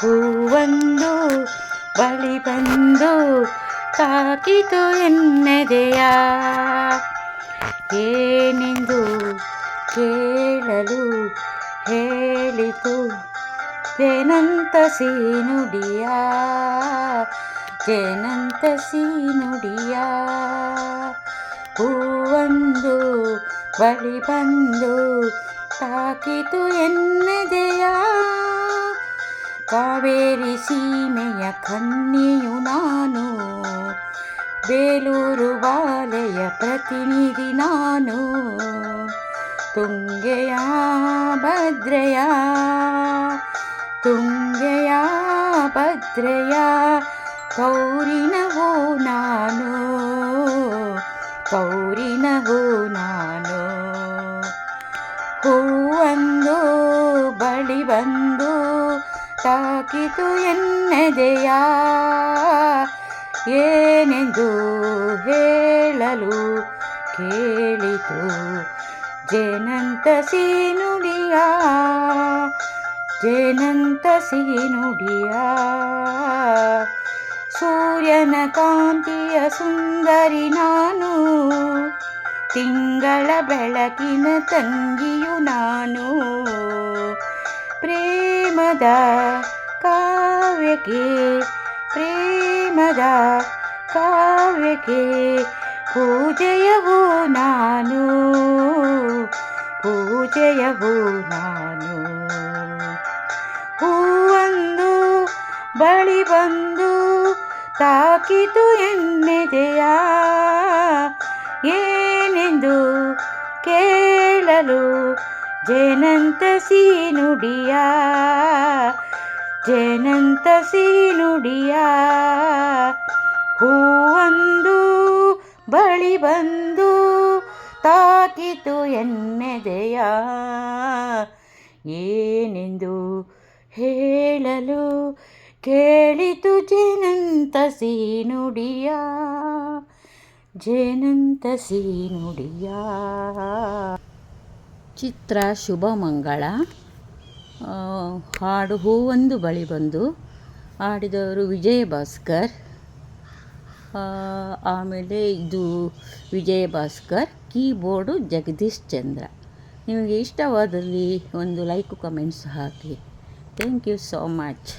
ಹೂವೊಂದು ಬಳಿ ಬಂದು ತಾಕಿತು ಎನ್ನದೆಯ? ಏನೆಂದು ಕೇಳಲು ಹೇಳಿತು? ಏನಂತ ಸೀನುಡಿಯ? ಜೇನಂತ ಸೀನುಡಿಯ? ಹೂವೊಂದು ಬಳಿ ಬಂದು ತಾಕಿತು ಎನ್ನೆದೆಯ? ಕಾವೇರಿ ಸೀಮೆಯ ಕನ್ನಿಯು ನಾನು. ಬೇಲೂರು ಬಾಲೆಯ ಪ್ರತಿನಿಧಿ ನಾನು. ತುಂಗೆಯ ಭದ್ರೆಯ ತುಂಗೆಯ ಭದ್ರೆಯ ಕೌರಿನವೋ ನಾನು. ಕೌರಿನವೋ ನಾನು. ಹೂವಂದು, ಬಳಿ ಬಂದು ತಾಕಿತು ಎನ್ನದೆಯ ಏನೆಂದು ಹೇಳಲು ಕೇಳಿತು. ಜೇನಂತ ಸೀನುಡಿಯ ಜೇನಂತ ಸೀನುಡಿಯ, ಸೂರ್ಯನ ಕಾಂತಿಯ ಸುಂದರಿ ನಾನು, ತಿಂಗಳ ಬೆಳಕಿನ ತಂಗಿಯು ನಾನು. ಪ್ರೇಮದ ಕಾವ್ಯಕ್ಕೆ ಪ್ರೇಮದ ಕಾವ್ಯಕ್ಕೆ ಪೂಜೆಯ ಹೂ ನಾನು ಪೂಜೆಯ ಹೂ ನಾನು. ಹೂವೊಂದು ಬಳಿ ಬಂದು ತಾಕಿತು ಎನ್ನೆದೆಯ? ಏನೆಂದು ಕೇಳಲು ಜೇನಂತ ಸೀನುಡಿಯ, ಜನಂತ ಸೀನುಡಿಯ, ಹೂವಂದು ಬಳಿ ಬಂದು ತಾಕಿತು ಎನ್ನೆದೆಯ? ಏನೆಂದು ಹೇಳಲು ಕೇಳಿತು ಜನಂತ ಸೀನುಡಿಯ ಜನಂತ ಸೀನುಡಿಯ? ಚಿತ್ರ ಶುಭ ಮಂಗಳ. ಹಾಡು ಹೂವೊಂದು ಬಳಿ ಬಂದು ಹಾಡಿದವರು ವಿಜಯ ಭಾಸ್ಕರ್. ಆಮೇಲೆ ಇದು ವಿಜಯ ಭಾಸ್ಕರ್, ಕೀಬೋರ್ಡು ಜಗದೀಶ್ ಚಂದ್ರ. ನಿಮಗೆ ಇಷ್ಟವಾದಲ್ಲಿ ಒಂದು like comments hockey. Thank you so much.